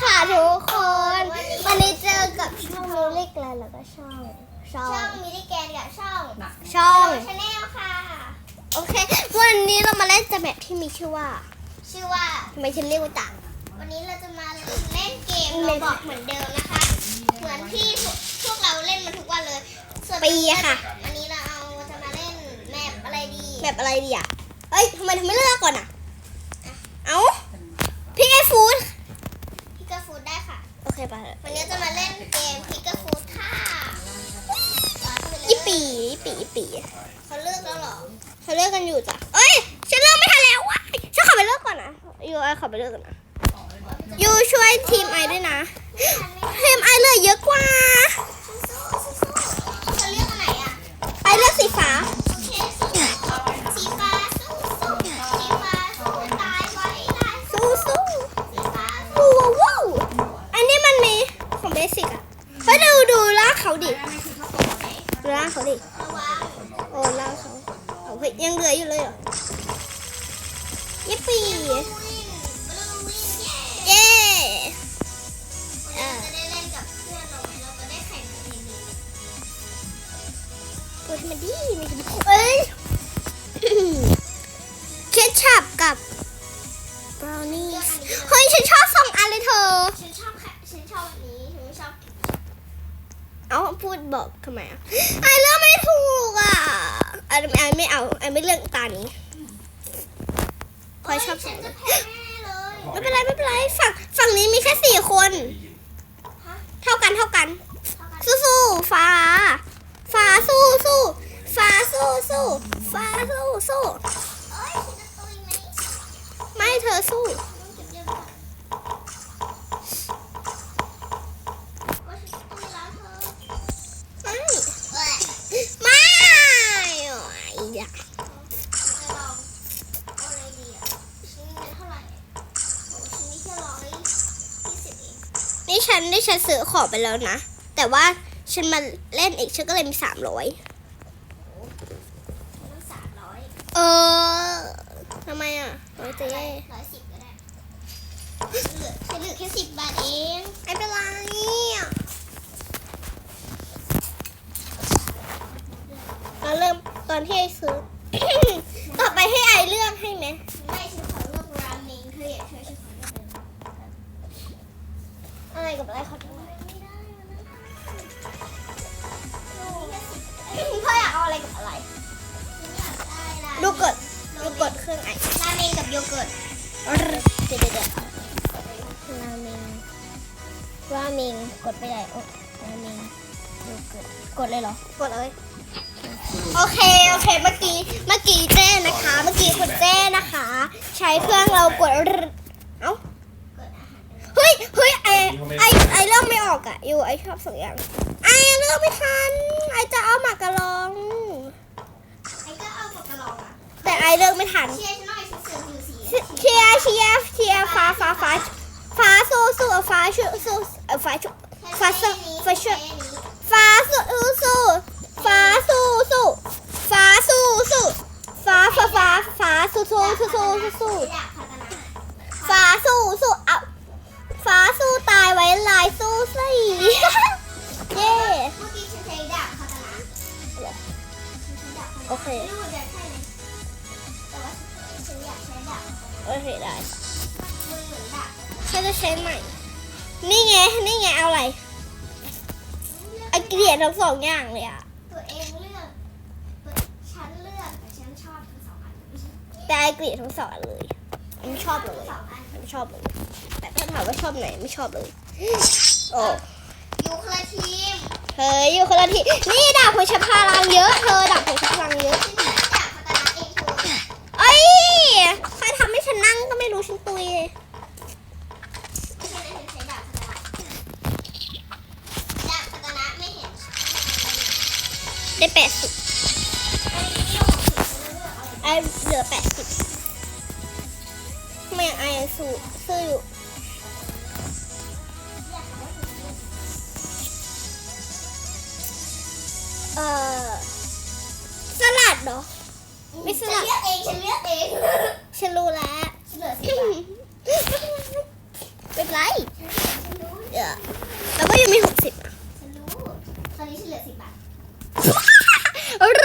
ค่ะทุกคน วันนี้เจอกับช่องมิลลิกแล้วแล้วก็ช่อง ช่อช่องงมิลลิแกนกับช่องช่องชาแนลค่ะ โอเค วันนี้เรามาเล่นจะแบบที่มีชื่อว่า ชื่อว่าทำไมฉันเรียกว่าต่างวันนี้เราจะมาเล่นเกมเราบอกเหมือนเดิมนะคะ เหมือนที่พวกเราเล่นมาทุกวันเลยส่วนปีอะค่ะวันนี้เราเอาจะมาเล่นแมปอะไรดีแบบอะไรดีอะเอ้ยทำไมทำไม่เลือกก่อนอะ เอ้าพี่ไอฟูด พิกเกอร์ฟูดได้ค่ะ โอ เคไปเลยวันนี้จะมาเล่นเกมพิกเกอร์ฟูดค่ะต่อเข้าไปเลยอีปีอีปีอีปีเขาเลือกแล้วเหรอเขาเลือกกันอยู่จ้ะเอ้ยฉันเลือกไม่ทันแล้ววะฉันขอไปเลือกก่อนนะยูไอขอไปเลือกก่อนนะยูช่วยทีมไอด้วยนะทีมไอเลือกเยอะกว่า ยยังเหลืออยู่เลยเหรอยิปปี้วิ่งบลูวิ่งเย้เย้วันนี้เราจะได้เล่นกับเพื่อนเราไหมเราจะได้แข่งกันดีตัวที่มันดีมันดีเอ้ยเคชัพกับบราวนี่ๆเลือกอันนี้เลยเฮ้ยฉันชอบสองอันเลยเธอ ฉันชอบค่ะฉันชอบอันนี้ ฉันไม่ชอบ เอาพูดบอกทำไมอะไอเลือกไม่ถูกอะไอไอไม่เอาไอไม่เลือกตานี้พลอยชอบฉัสานงจะแพ้เลยไม่เป็นไรไม่เป็นไรฝั่งฝั่งนี้มีแค่สี่คน ฮะ เท่ากันเท่ากัน เท่ากัน สู้สู้ฟ้า ฟ้าสู้สู้ฟ้าสู้สู้ฟ้าสู้สู้ เอ้ยฉันจะตุยไหม ไม่เธอสู้ ต้องเก็บเรื่องก่อนว่าฉันจะตุยแล้วเธอ ไม่ เอ้ย ไม่โอ้ยอย่า จะลองเอาอะไรดีอะฉันมีเงินเท่าไหร่โอ้ฉันมีแค่ร้อยยี่สิบเอง นี่ฉันได้ฉันซื้อของ ไปแล้วนะ แต่ว่าฉันมาเล่นอีกฉันก็เลยมีสามร้อยต้องสามร้อยเออทำไมอะร้อยเจ๊ร้อยสิบก็ได้เหลือฉันเหลือแค่สิบบาทเองไม่เป็นไรเราเริ่มตอนที่ไอซื้อ ต่อไปให้ไอเลือกให้ไหมไม่ฉันขอเลือกราเมงเธออยากเธอฉันขอเลือกเลยอะไรกับอะไรเขาท กับโยเกิร์ตเดี๋ยวเดี๋ยวเดี๋ยวราเมงราเมงกดไปไหนโอ้ราเมงดูกดกดเลยเหรอกดเลยโอเคโอเคเมื่อกี้เมื่อกี้เจ้นะคะ เมื่อกี้คุณเจ้นะคะ ใช้เครื่องเรากดรึเอ้าเกิดอาหารเฮ้ยเฮ้ยไอไอไอเริ่มไม่ออกอะอยู่ไอชอบสองอย่างไอเลือกไม่ทันไอจะเอาหมากกะลองไอ้ก็เอาปากกระลองอะแต่ไอเลือกไม่ทัน เชียร์ฉันหน่อยฉันเสือกอยู่สีเชียร์เชียร์เชียร์ฟ้าฟ้าฟ้าฟ้าสู้สู้เอาฟ้าช่วยสู้เอาฟ้าช่วยฟ้าสู้ฟ้าช่วยฟ้าสู้สู้ฟ้าสู้สู้ฟ้าสู้สู้ฟ้าฟ้าฟ้าฟ้าสู้สู้สู้สู้สู้อยากพัฒนาฟ้าสู้สู้เอาฟ้าสู้ตายไว้ลายสู้สิเย้เมื่อกี้ โอเคได้มันเหมือนดาบฉันจะใช้ใหม่ นี่ไง นี่ไง เอาอะไรไอเกลียดทั้งสองอย่างเลยอะตัวเองเลือกตัวฉันเลือกแต่ฉันชอบทั้งสองอันไม่ใช่แต่ไอเกลียดทั้งสองอันเลยไม่ชอบเลยสองอันไม่ชอบเลย แต่ถ้าถามว่าชอบไหนไม่ชอบเลย โอ้อยู่คนละทีม เฮ้ยอยู่คนละทีนี่ดาบหัวชะพลังเยอะ เธอดาบหัวชะพลังเยอะฉันอยากดาบพัฒนาเองเธอเอ้ยใครทำให้ ฉันนั่งก็ไม่รู้ฉันตุยได้แปดสิบไอเหลือแปดสิบไม่ไอสู้สู้อยู่เอ่อสลัดเหรอไม่สลัดฉันเลือกเองฉันเลือกเอง ฉันรู้แล้วเหลือสิบบาทเป็นไรฉันรู้เดี๋ยวแล้วก็ยังมีหกสิบฉันรู้ตอนนี้ฉันเหลือสิบบาท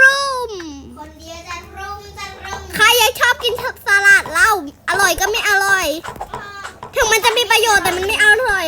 รุมคนเดียวจะรุมจะรุมใครยังชอบกินสลัดเล่าอร่อยก็ไม่อร่อย ถึงมันจะมีประโยชน์แต่มันไม่อร่อย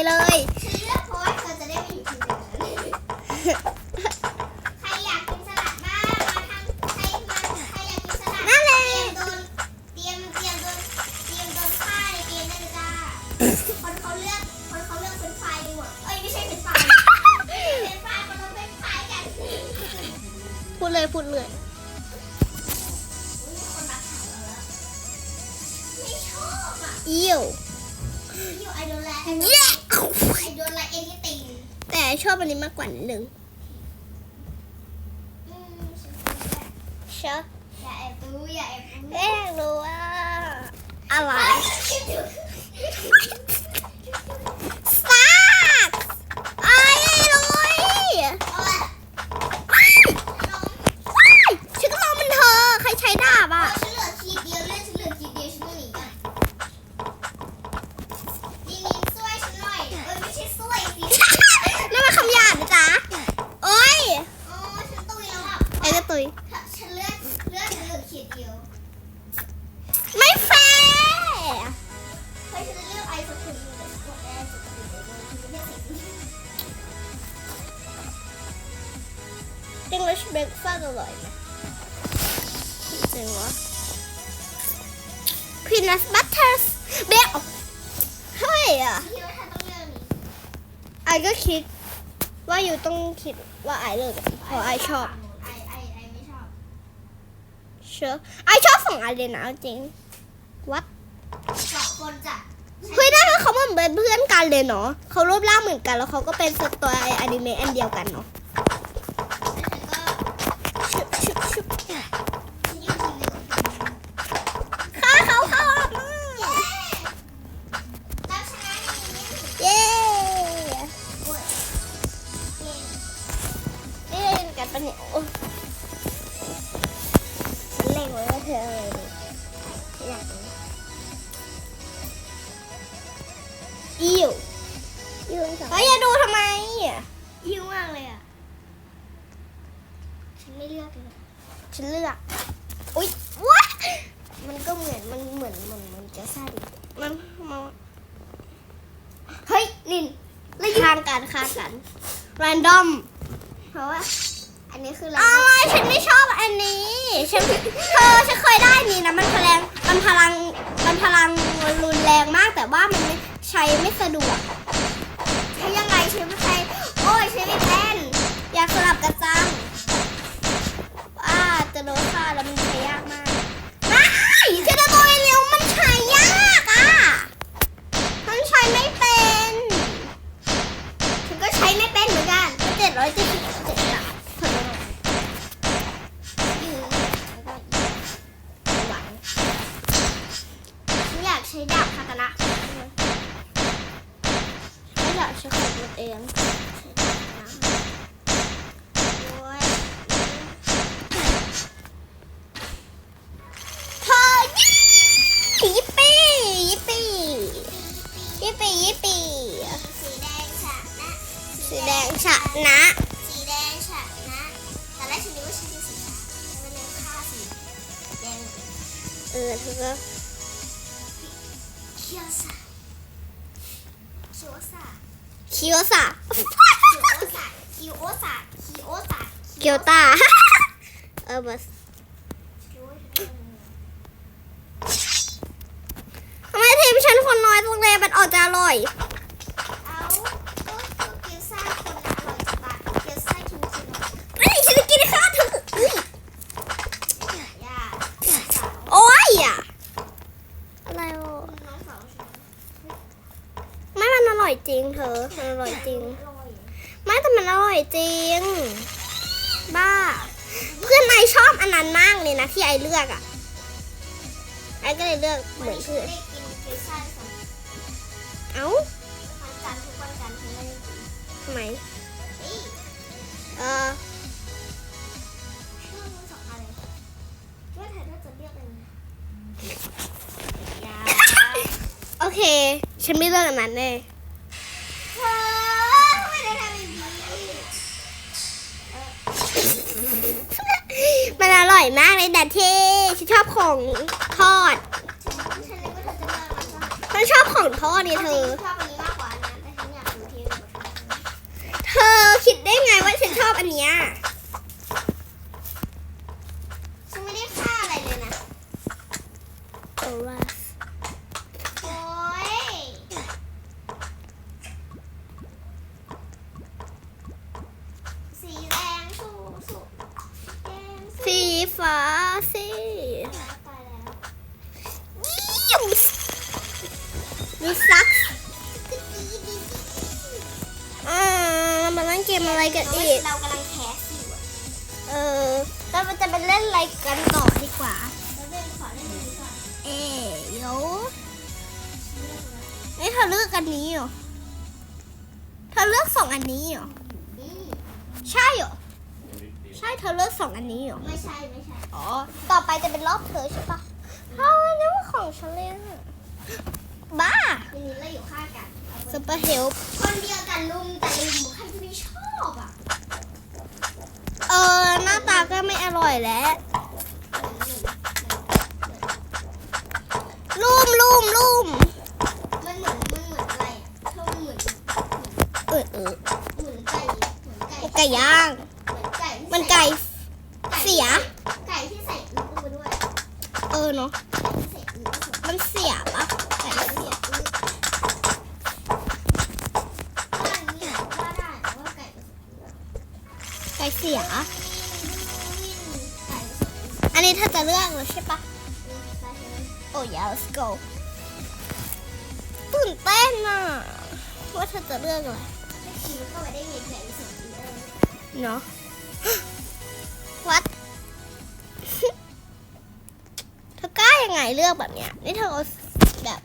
ชอบอย่าแอบดูอย่าแอบดูเอ๊ะรู้ว่าอะไร อร่อยไหมจริงวะ Peanut butter เบลเฮ้ยอะไอก็คิดว่าอยู่ต้องคิดว่าไอเลิกเพราะไอชอบไอไอไอไม่ชอบเชื่อไอชอบฝั่งไอเลยนะจริงวัดสองคนจ้ะเฮ้ยนั่นเขาเหมือนเป็นเพื่อนกันเลยเนาะเขารูปร่างเหมือนกันแล้วเขาก็เป็นสไตล์อนิเมะอันเดียวกันเนาะ เลือกเลยฉันเลือก อุ๊ยว้ามันก็เหมือนมันเหมือนเหมือนมันจะซ่าดิมันมันเฮ้ยนินแล้วค้างกันค้างกันแรนดอมเพราะว่าอันนี้คืออะไรอะไรฉันไม่ชอบอันนี้ฉันเธอฉันเคยได้อันนี้นะมันพลังมันพลังมันพลังรุนแรงมากแต่ว่ามันไม่ใช้ไม่สะดวกใช้ยังไงใช้ไม่ใช้โอ้ยใช้ไม่เป็นอยากสลับกระ จะโดนฆ่าแล้วมันจะยากมาก สีแดงฉะนะ สีแดงฉะนะแต่แรกฉันนึกว่าฉันเป็นสีฟ้าแต่มันยังฆ่าสีแดงเออเธอก็เคียวซาเคียวซาคิโอสะเคียวโอซาเคียวโอซาเคียวโอซาเกียวตาเออบัสทำไมทีมฉันคนน้อยตรงเลยมันออกจะอร่อย เอาก็ก็เกียวซ่าคนละอร่อยจังปะเกียวซ่าคิมจิ เฮ้ยฉันจะกินข้าวเธออุ้ย ย่าน้องสาว โอ้ยอะ อะไรอะ น้องสาวฉัน ไม่มันอร่อย จริงเธอมันอร่อยจริง ไม่แต่มันอร่อยจริง บ้า เพื่อนไอชอบอันนั้นมากเลยนะที่ไอเลือกอะ ไอก็เลยเลือกเหมือนเพื่อนเอ้าทำไมเออช่วงนี้สองอันเลยว่าเธอถ้าจะเลือกเป็นโอเค ฉันไม่เลือกอันนั้นแน่ ร่อยมากเลยแบบที่ฉันชอบของทอดฉันชอบของทอดเนี่ยเธอ ชอบอันนี้มากกว่าอันนั้นแต่ฉันยากดูเทปเธอคิดได้ไงว่าฉันชอบอันเนี้ย ฟ้าสิยแล้วยิ้มดูซักอ่ามาเล่นเกมอะไรกันอีก เรากำลังแคสอยู่อะเออแล้วมันจะไปเล่นอะไรกันต่อดีกว่า เราเล่นขอเล่นนี้ก่อนเอ๋โยเอ้ยเธอเลือกอันนี้เหรอ เธอเลือกสองอันนี้เหรอ ใช่เหรอ เธอเลือกสองอันนี้เหรอ ไม่ใช่ไม่ใช่ อ๋อ ต่อไปจะเป็นรอบเธอใช่ปะเอาอันนี้ว่าของฉันเลยอะบ้าทีนี้เราอยู่ข้างกันเอาไปซุปเปอร์เฮลคนเดียวกันลุมแต่ลุมใครจะไม่ชอบอะเออ หน้าตาก็ไม่อร่อยแล้ว ลุ่มลุ่มลุ่มมันเหมือนมันเหมือนอะไรอะเธอมันเหมือนเออเออเหมือนไก่เหมือนไก่ ไก่ย่างเห มือนไก่ที่มันใส่ไก่เสีย ไก่ที่ใส่อึไปด้วย เออเนาะไก่ที่ใส่อึผสมมันเสียปะไก่ไก่เสีเสียยอึว่าอย่างนี้ว่าได้แต่ว่าไก่ผสมอึไก่เสียไก่ผสมอึอันนี้เธอจะเลือกแล้วใช่ปะไปเลยโอ้ย let's go ตื่นเต้นอะว่าเธอจะเลือกอะไรไม่คิดเข้าไปได้ไงไก่ผสมอึเออเนาะ เลือกแบบเนี้ยนี่เธอเอาแบบ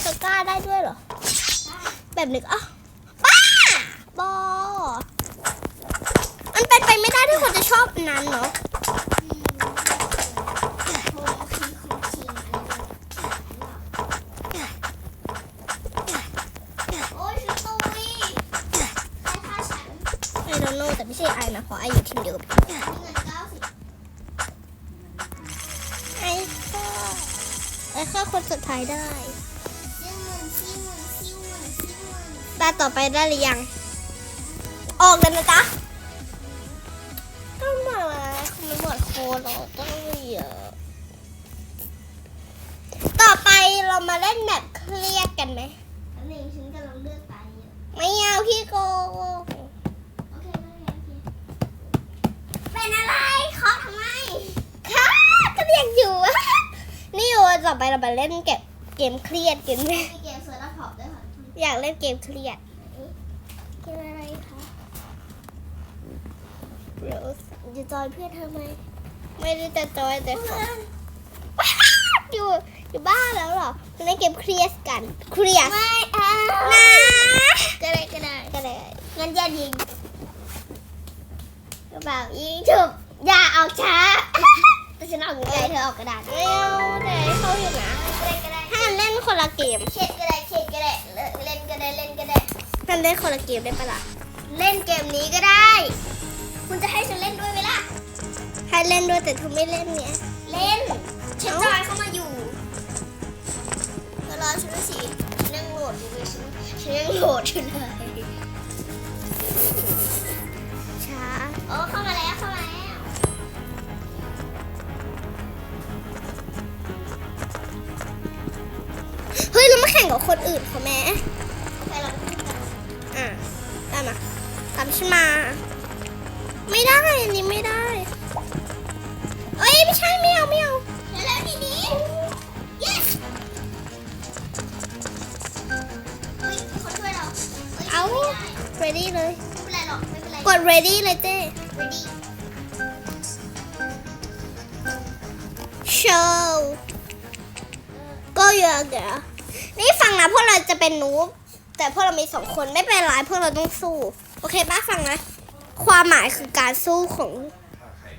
เธอกล้าได้ด้วยเหรอ แบบนึกอะบ้าบอมันเป็นไปไม่ได้ที่คนจะชอบอันนั้นเนาะโอ้ยฉันตุยใครฆ่าฉันไอ don't know แต่ไม่ใช่ไอนะเพราะไออยู่ทีมเดียวกับพี่ายได้ซิ่วเงินซิ่วเงินซิ่วเงินซิ่วเงินตาต่อไปได้หรือยัง ออกเลยนะจ๊ะต้องมาแล้วมันหมดโค้ดเราต้องเยอะต่อไปเรามาเล่นแบบเครียดกันไหมหนึ่งฉันกำลังเลือกตายอยู่ไม่เอาพี่โกงโอเป็นอะไรเคาทำไมค่ะก็อยากอยู่ นี่โอต่อไปเรามาเล่นเก็บเกมเครียดกันไหมมีเกมเสือและผอบด้วยค่ะอยากเล่นเกมเครียดเกมอะไรคะโรสจะจอยเพื่อนเธอไหมไม่ได้จะจอยแต่ขออยู่อยู่บ้านแล้วเหรอเล่นเกมเครียดกัน เครียดไม่เอานะก็ได้ก็ได้ก็เลยงั้นอย่ายิงก็แบบยิงฉุบอย่าออกช้า แต่ฉันออกไงใจเธเธออออกกระดาษไม่เอาแต่ให้เขาอยู่นะก็ได้ก็ได้ถ้าเล่นคนละเกมเข็ดก็ได้เข็ดก็ได้เล่นก็ได้เล่นก็ได้ถ้าเล่นคนละเกมได้ปะล่ะเล่นเกมนี้ก็ได้ คุณจะให้ฉันเล่นด้วยไหมล่ะให้เล่นด้วยแต่เธอไม่เล่นไงเล่นฉันจอยเข้ามาอยู่ก็รอฉันด้วยสิฉันยังโหลดอยู่เลยฉันฉันยังโหลดอยู่เลย คนอื่นเขาแม่ไปเราไปขึ้นกันอะได้มาตามฉันมา ไม่ได้อันนี้ไม่ได้เอ้ยไม่ใช่ไม่เอาไม่เอาแล้วทีนี้ yes เฮ้ยมีคนช่วยเราฮ้ยเอา ไม่ได้ ready เลย ไม่เป็นไรหรอกไม่เป็นไร กด ready เลยเจ้ ready show go your girl นี่ฟังนะพวกเราจะเป็นนูบแต่พวกเรามีสองคนไม่เป็นไรพวกเราต้องสู้ โอเคป้าฟังนะ ความหมายคือการสู้ของ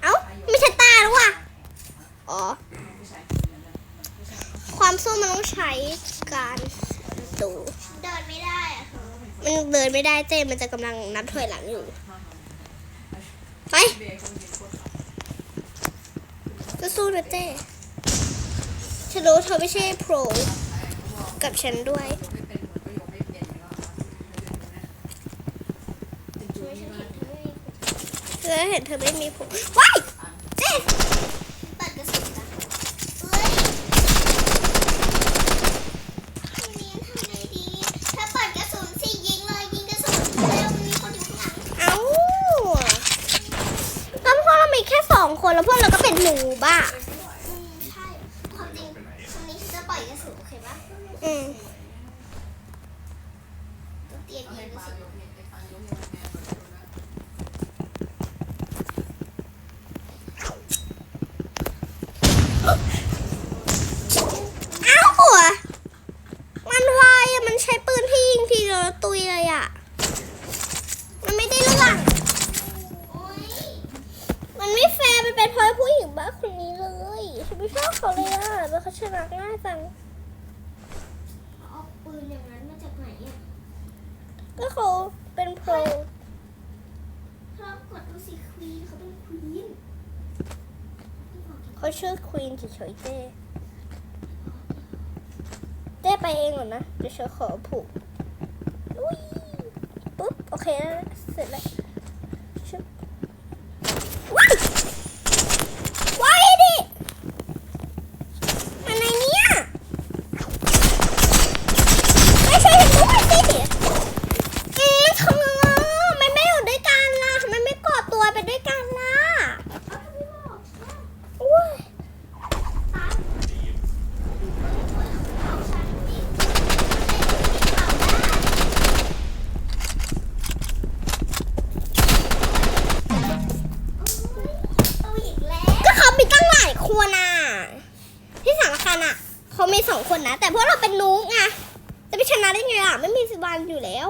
เอ้าไม่ใช่ตาแล้วว่ะอ๋อ ความสู้มันต้องใช้การดูเดินไม่ได้อะเธอมันเดินไม่ได้เจ้มันจะกำลังนับถอยหลังอยู่ไปก็สู้นะเจ้ฉันรู้เธอไม่ใช่โปร กับฉันด้วยเธอเห็นเธอไม่มีผมว้ายเจ๊เปิดกระสุนนะเฮ้ยทีนี้ทำไงดีถ้าเปิดกระสุนสิยิงเลยยิงกระสุนเร็วมีคนอยู่ข้างหลังเอ้าแล้วพวกเรามีแค่สองคนแล้วพวกเราก็เป็นหนูบ้า อืมใช่ความจริงคนนี้ฉันจะปล่อยกระสุนโอเคปะ อืม ต้องเตรียมยิงกระสุน เอ้ามันวายอะมันใช้ปืนที่ยิงทีเดียวแล้วตุยเลยอะมันไม่ได้เรื่อง โอ้ย มันไม่แฟร์มันเป็นเพราะผู้หญิงบ้าคนนี้เลยฉันไม่ชอบเขาเลยอะแล้วเขาชนะง่ายจัง เอาปืนอย่างนั้นมาจากไหนอะ ก็เขาเป็นโปร ชอบกดดูสิควีนเขาเป็นควีน เขาชื่อควีน เฉยๆเจ้เจ้ไปเองเหรอนะเดี๋ยวฉันขอผูกอุ้ยปุ๊บ โอเคแล้วเสร็จแล้วชึบว้ายว้ายดิมันไหนเนี่ยไม่ช่วยฉันด้วยสิอืมทำไมอะมันไม่อยู่ด้วยกันล่ะทำไมไม่กอดตัวไปด้วยกันล่ะ เอาทำไมบอก อุ้ย ตามเอาฉันดิเอาได้เอาอีกแล้ว ก็เขามีตั้งหลายคนอะ ที่สำคัญอะ เขามีสองคนนะ แต่พวกเราเป็นนุ๊กไงจะไปชนะได้ไงอะ ไม่มีสิบานอยู่แล้ว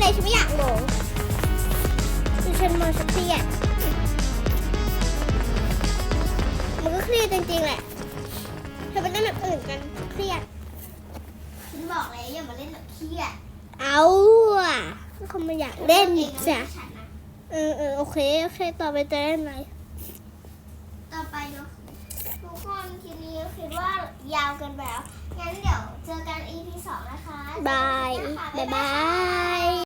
เลยฉันไม่อยากลงดิฉันมาสเตียดมันก็เครียดจริงๆแหละเธอไปเล่นแบบอื่นกันเครียด ฉันบอกแล้วอย่ามาเล่นแบบเครียดเอาอะเขาไม่อยากเล่นเออีงกนะจ้ะไม่ใช่ฉันนะเออเออโอเคโอเคต่อไปจะเล่นอะไรต่อไปเนาะทุกคนทีนี้คิดว่ายาวเกินไปแล้วงั้นเดี๋ยวเจอกัน EP สองนะคะ บายเจอกันนะคะบ๊ายบาย